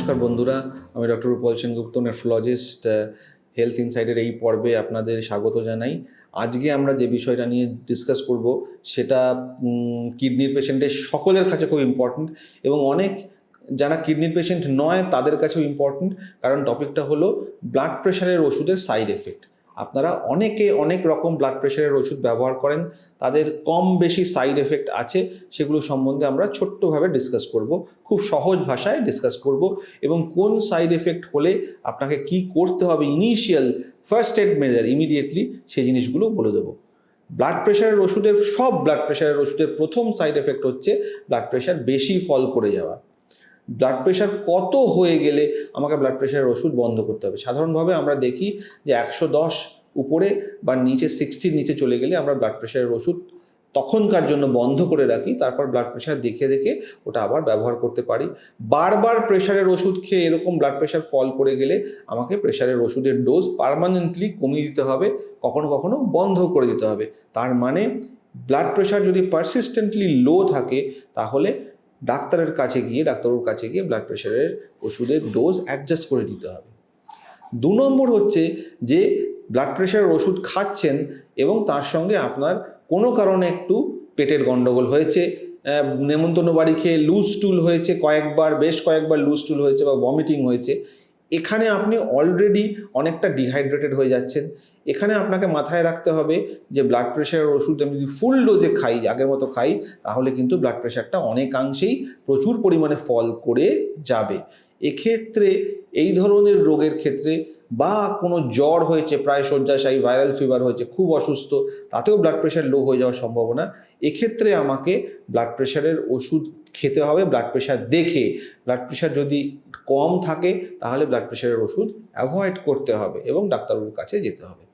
নমস্কার বন্ধুরা, আমি doctor Rupal Sengupta nephrologist health ইনসাইডের এই পর্বে আপনাদের স্বাগত জানাই। আজকে আমরা যে বিষয়টা নিয়ে ডিসকাস করব, সেটা কিডনির পেশেন্টের সকলের কাছে খুব ইম্পর্ট্যান্ট এবং অনেক যারা কিডনির পেশেন্ট নয়, তাদের কাছেও ইম্পর্ট্যান্ট কারণ টপিকটা হলো ব্লাড প্রেশারের ওষুধের সাইড এফেক্ট আপনারা অনেকে অনেক রকম ব্লাড প্রেশারের ওষুধ ব্যবহার করেন, তাদের কম বেশি সাইড এফেক্ট আছে, সেগুলো সম্বন্ধে আমরা ছোট্টভাবে ডিসকাস করব, খুব সহজ ভাষায় ডিসকাস করব এবং কোন সাইড এফেক্ট হলে আপনাকে কি করতে হবে initial first aid measure immediately সেই জিনিসগুলো বলে দেবো। ব্লাড প্রেশারের ওষুধের, সব ব্লাড প্রেশারের ওষুধের প্রথম সাইড এফেক্ট হচ্ছে ব্লাড প্রেশার বেশি ফল করে যাওয়া। ব্লাড প্রেশার কত হয়ে গেলে আমাকে ব্লাড প্রেশারের ওষুধ বন্ধ করতে হবে? সাধারণভাবে আমরা দেখি যে একশো দশ উপরে বা নিচে সিক্সটির নিচে চলে গেলে আমরা ব্লাড প্রেশারের ওষুধ তখনকার জন্য বন্ধ করে রাখি, তারপর ব্লাড প্রেশার দেখে দেখে ওটা আবার ব্যবহার করতে পারি। বারবার প্রেশারের ওষুধ খেয়ে এরকম ব্লাড প্রেশার ফল করে গেলে আমাকে প্রেশারের ওষুধের ডোজ পারমানেন্টলি কমিয়ে দিতে হবে, কখনো কখনো বন্ধ করে দিতে হবে। তার মানে ব্লাড প্রেশার যদি পারসিস্টেন্টলি লো থাকে, তাহলে ডাক্তারের কাছে গিয়ে, ডাক্তারবাবুর কাছে গিয়ে ব্লাড প্রেশারের ওষুধের ডোজ অ্যাডজাস্ট করে দিতে হবে। দু নম্বর হচ্ছে যে ব্লাড প্রেশারের ওষুধ খাচ্ছেন এবং তার সঙ্গে আপনার কোনো কারণে একটু পেটের গণ্ডগোল হয়েছে নেমন্তন্ন বাড়ি খেয়ে লুজ টুল হয়েছে কয়েকবার, বেশ কয়েকবার লুজ টুল হয়েছে বা ভমিটিং হয়েছে, এখানে আপনি অলরেডি অনেকটা ডিহাইড্রেটেড হয়ে যাচ্ছেন। এখানে আপনাকে মাথায় রাখতে হবে যে ব্লাড প্রেশারের ওষুধ আমি যদি ফুল ডোজে খাই, আগের মতো খাই, তাহলে কিন্তু ব্লাড প্রেশারটা অনেকাংশেই প্রচুর পরিমাণে ফল করে যাবে। এক্ষেত্রে এই ধরনের রোগের ক্ষেত্রে বা কোনো জ্বর হয়েছে, প্রায় শয্যাশায়ী ভাইরাল ফিভার হয়েছে, খুব অসুস্থ, তাতেও ব্লাড প্রেশার লো হয়ে যাওয়ার সম্ভাবনা। এক্ষেত্রে আমাকে ব্লাড প্রেশারের ওষুধ খেতে হবে ব্লাড প্রেশার দেখে। ব্লাড প্রেশার যদি কম থাকে, তাহলে ব্লাড প্রেশারের ওষুধ অ্যাভয়েড করতে হবে এবং ডাক্তারবাবুর কাছে যেতে হবে।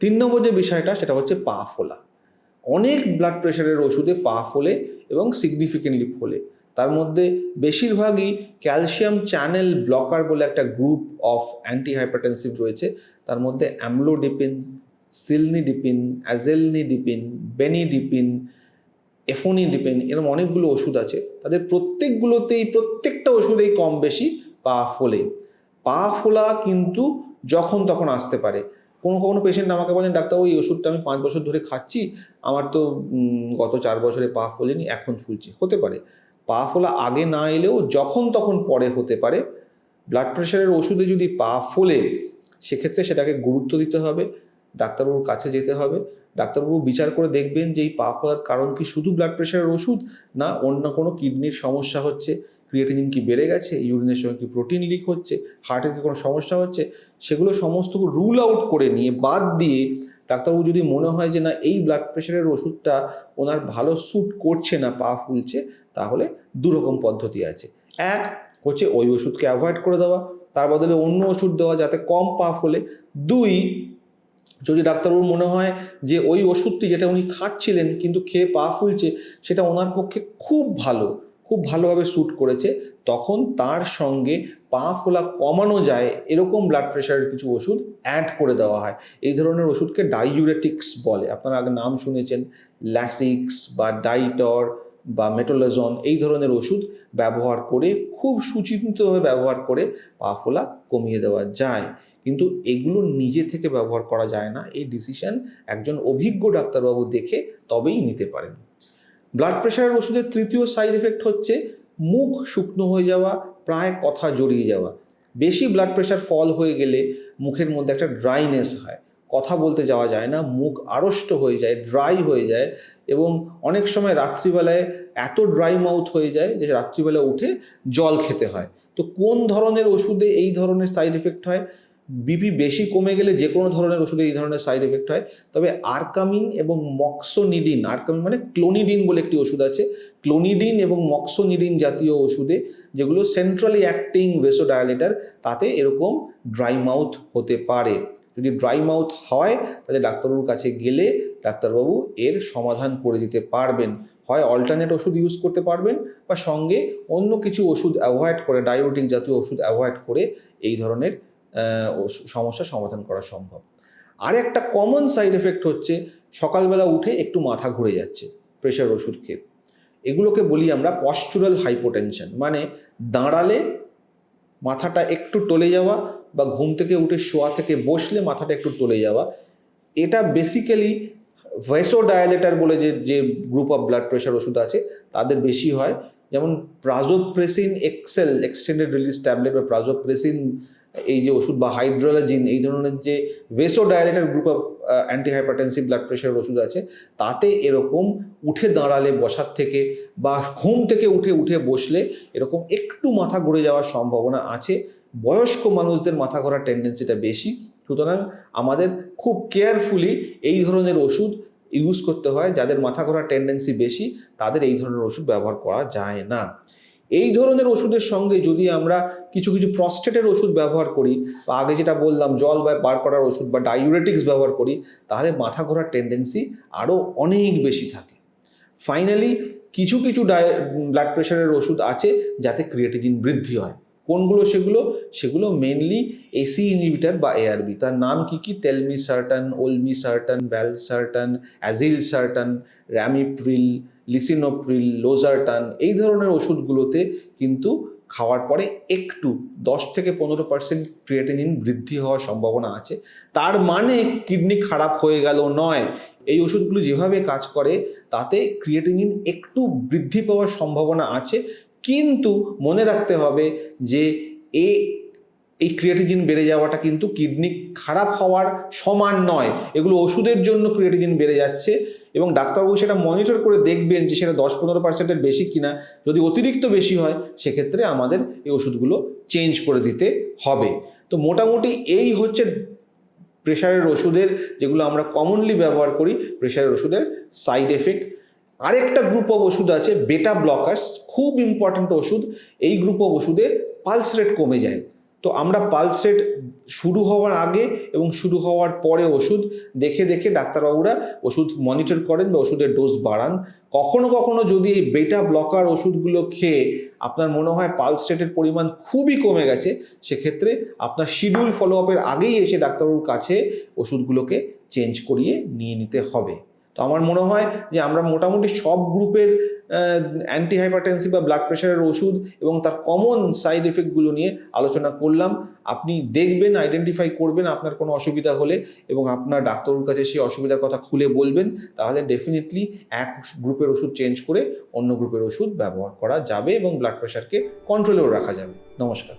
তিন নম্বর যে বিষয়টা, সেটা হচ্ছে পা ফোলা। অনেক ব্লাড প্রেশারের ওষুধে পা ফোলে এবং সিগনিফিকেন্টলি ফোলে। তার মধ্যে বেশিরভাগই ক্যালসিয়াম চ্যানেল ব্লকার বলে একটা গ্রুপ অফ অ্যান্টি হাইপারটেনসিভ রয়েছে। তার মধ্যে অ্যামলোডিপিন সিলনিডিপিন অ্যাজেলনিডিপিন বেনিডিপিন এফোনিডিপিন এরকম অনেকগুলো ওষুধ আছে। তাদের প্রত্যেকগুলোতেই, প্রত্যেকটা ওষুধেই কম বেশি পা ফোলে। পা ফোলা কিন্তু যখন তখন আসতে পারে। কোনো কোনো পেশেন্ট আমাকে বলেন ডাক্তার ওই ওষুধটা আমি পাঁচ বছর ধরে খাচ্ছি। আমার তো গত চার বছরে পা ফোলেনি, এখন ফুলছে। হতে পারে। পা ফোলা আগে না এলেও যখন তখন পরে হতে পারে। ব্লাড প্রেশারের ওষুধে যদি পা ফোলে, সেক্ষেত্রে সেটাকে গুরুত্ব দিতে হবে, ডাক্তারবাবুর কাছে যেতে হবে। ডাক্তারবাবু বিচার করে দেখবেন যে এই পা ফোলার কারণ কি শুধু ব্লাড প্রেশারের ওষুধ না অন্য কোনো কিডনির সমস্যা হচ্ছে ক্রিয়েটিনিন কি বেড়ে গেছে ইউরিনের সঙ্গে কি প্রোটিন লিক হচ্ছে হার্টের কি কোনো সমস্যা হচ্ছে, সেগুলো সমস্ত রুল আউট করে নিয়ে বাদ দিয়ে ডাক্তারবাবু যদি মনে হয় যে না, এই ব্লাড প্রেশারের ওষুধটা ওনার ভালো স্যুট করছে না, পা ফুলছে, তাহলে দুরকম পদ্ধতি আছে। এক, হচ্ছে ওই ওষুধকে অ্যাভয়েড করে দেওয়া, তার বদলে অন্য ওষুধ দেওয়া যাতে কম পা ফোলে। দুই, যদি ডাক্তারবাবুর মনে হয় যে ওই ওষুধটি যেটা উনি খাচ্ছিলেন, কিন্তু খেয়ে পা ফুলছে, সেটা ওনার পক্ষে খুব ভালো। খুব ভালোভাবে শ্যুট করেছে, তখন তার সঙ্গে পা ফোলা কমানো যায় এরকম ব্লাড প্রেশারের কিছু ওষুধ অ্যাড করে দেওয়া হয়। এই ধরনের ওষুধকে ডাইউরেটিক্স বলে। আপনারা আগে নাম শুনেছেন ল্যাসিক্স বা ডাইটর বা মেটোলাজন এই ধরনের ওষুধ ব্যবহার করে, খুব সুচিন্তিতভাবে ব্যবহার করে পা ফোলা কমিয়ে দেওয়া যায়। কিন্তু এগুলো নিজে থেকে ব্যবহার করা যায় না। এই ডিসিশন একজন অভিজ্ঞ ডাক্তারবাবু দেখে তবেই নিতে পারেন। ব্লাড প্রেশারের ওষুধের তৃতীয় সাইড এফেক্ট হচ্ছে মুখ শুকনো হয়ে যাওয়া, প্রায় কথা জড়িয়ে যাওয়া। বেশি ব্লাড প্রেশার ফল হয়ে গেলে মুখের মধ্যে একটা ড্রাইনেস হয়। কথা বলতে যাওয়া যায় না, মুখ আড়ষ্ট হয়ে যায় ড্রাই হয়ে যায় এবং অনেক সময় রাত্রিবেলায় এত ড্রাই মাউথ হয়ে যায় যে রাত্রিবেলা উঠে জল খেতে হয়। তো কোন ধরনের ওষুধে এই ধরনের সাইড এফেক্ট হয়? বিপি বেশি কমে গেলে যে কোনো ধরনের ওষুধে এই ধরনের সাইড এফেক্ট হয়। তবে আরকামিন এবং মক্সোনিডিন আরকামিন মানে ক্লোনিডিন বলে একটি ওষুধ আছে। ক্লোনিডিন এবং মক্সোনিডিন জাতীয় ওষুধে যেগুলো সেন্ট্রালি অ্যাক্টিং ভেসোডায়ালেটার তাতে এরকম ড্রাই মাউথ হতে পারে। যদি ড্রাই মাউথ হয়, তাহলে ডাক্তারবাবুর কাছে গেলে ডাক্তারবাবু এর সমাধান করে দিতে পারবেন। হয় অল্টারনেট ওষুধ ইউজ করতে পারবেন বা সঙ্গে অন্য কিছু ওষুধ অ্যাভয়েড করে ডায়োটিক জাতীয় ওষুধ অ্যাভয়েড করে এই ধরনের সমস্যার সমাধান করা সম্ভব। আর একটা কমন সাইড এফেক্ট হচ্ছে সকালবেলা উঠে একটু মাথা ঘুরে যাচ্ছে প্রেশার ওষুধ খেয়ে। এগুলোকে বলি আমরা পস্টুরাল হাইপোটেনশন মানে দাঁড়ালে মাথাটা একটু টলে যাওয়া বা ঘুম থেকে উঠে শোয়া থেকে বসলে মাথাটা একটু টলে যাওয়া। এটা বেসিক্যালি ভেসোডায়ালেটার বলে যে যে গ্রুপ অফ ব্লাড প্রেশার ওষুধ আছে, তাদের বেশি হয়। যেমন prazosin XL extended release tablet বা প্রাজোপ্রেসিন এই যে ওষুধ বা হাইড্রোলাজিন এই ধরনের যে vaso vasodilator group of anti hypertensive blood প্রেশারের ওষুধ আছে, তাতে এরকম উঠে দাঁড়ালে, বসার থেকে বা ঘুম থেকে উঠে উঠে বসলে এরকম একটু মাথা ঘুরে যাওয়ার সম্ভাবনা আছে। বয়স্ক মানুষদের মাথা ঘোরার টেন্ডেন্সিটা বেশি। সুতরাং আমাদের খুব কেয়ারফুলি এই ধরনের ওষুধ ইউজ করতে হয়। যাদের মাথা ঘোরার টেন্ডেন্সি বেশি, তাদের এই ধরনের ওষুধ ব্যবহার করা যায় না। এই ধরনের ওষুধের সঙ্গে যদি আমরা কিছু কিছু প্রস্টেটের ওষুধ ব্যবহার করি, বা আগে যেটা বললাম, জল বা বার করার ওষুধ বা ডায়ুরেটিক্স ব্যবহার করি, তাহলে মাথা ঘোরার টেন্ডেন্সি আরও অনেক বেশি থাকে। ফাইনালি কিছু কিছু ডায় ব্লাড প্রেশারের ওষুধ আছে যাতে ক্রিয়েটিজিন বৃদ্ধি হয়। কোনগুলো সেগুলো? সেগুলো মেনলি এসি ইনহিবিটার বা এআরবি তার নাম কি কি? Telmisartan olmisartan valsartan azilsartan ramipril lisinopril losartan এই ধরনের ওষুধগুলোতে কিন্তু খাওয়ার পরে একটু দশ থেকে পনেরো পার্সেন্ট ক্রিয়েটিনিন বৃদ্ধি হওয়ার সম্ভাবনা আছে। তার মানে কিডনি খারাপ হয়ে গেল নয়। এই ওষুধগুলো যেভাবে কাজ করে, তাতে ক্রিয়েটিনিন একটু বৃদ্ধি পাওয়ার সম্ভাবনা আছে। কিন্তু মনে রাখতে হবে যে এ এই ক্রিয়েটিজিন বেড়ে যাওয়াটা কিন্তু কিডনি খারাপ হওয়ার সমান নয়। এগুলো ওষুধের জন্য ক্রিয়েটিজিন বেড়ে যাচ্ছে এবং ডাক্তারবাবু সেটা মনিটর করে দেখবেন যে সেটা দশ পনেরো পার্সেন্টের বেশি কিনা। যদি অতিরিক্ত বেশি হয়, সেক্ষেত্রে আমাদের এই ওষুধগুলো চেঞ্জ করে দিতে হবে। তো মোটামুটি এই হচ্ছে প্রেশারের ওষুধের যেগুলো আমরা কমনলি ব্যবহার করি প্রেশারের ওষুধের সাইড এফেক্ট আরেকটা গ্রুপ অফ ওষুধ আছে বেটা ব্লকার্স খুব ইম্পর্ট্যান্ট ওষুধ। এই গ্রুপ অফ ওষুধে পালস রেট কমে যায়। তো আমরা পালস রেট শুরু হওয়ার আগে এবং শুরু হওয়ার পরে ওষুধ দেখে দেখে ডাক্তারবাবুরা ওষুধ মনিটর করেন বা ওষুধের ডোজ বাড়ান। কখনো কখনো যদি এই বেটা ব্লকার ওষুধগুলো খেয়ে আপনার মনে হয় পালস রেটের পরিমাণ খুবই কমে গেছে, সেক্ষেত্রে আপনার শিডিউল ফলো আপের আগেই এসে ডাক্তারবাবুর কাছে ওষুধগুলোকে চেঞ্জ করিয়ে নিয়ে নিতে হবে। তো আমার মনে হয় যে আমরা মোটামুটি সব গ্রুপের অ্যান্টি হাইপারটেন্সিভ বা ব্লাড প্রেশারের ওষুধ এবং তার কমন সাইড এফেক্টগুলো নিয়ে আলোচনা করলাম। আপনি দেখবেন আইডেন্টিফাই করবেন আপনার কোনো অসুবিধা হলে এবং আপনার ডাক্তারের কাছে সেই অসুবিধার কথা খুলে বলবেন, তাহলে ডেফিনেটলি এক গ্রুপের ওষুধ চেঞ্জ করে অন্য গ্রুপের ওষুধ ব্যবহার করা যাবে এবং ব্লাড প্রেশারকে কন্ট্রোলেও রাখা যাবে। নমস্কার।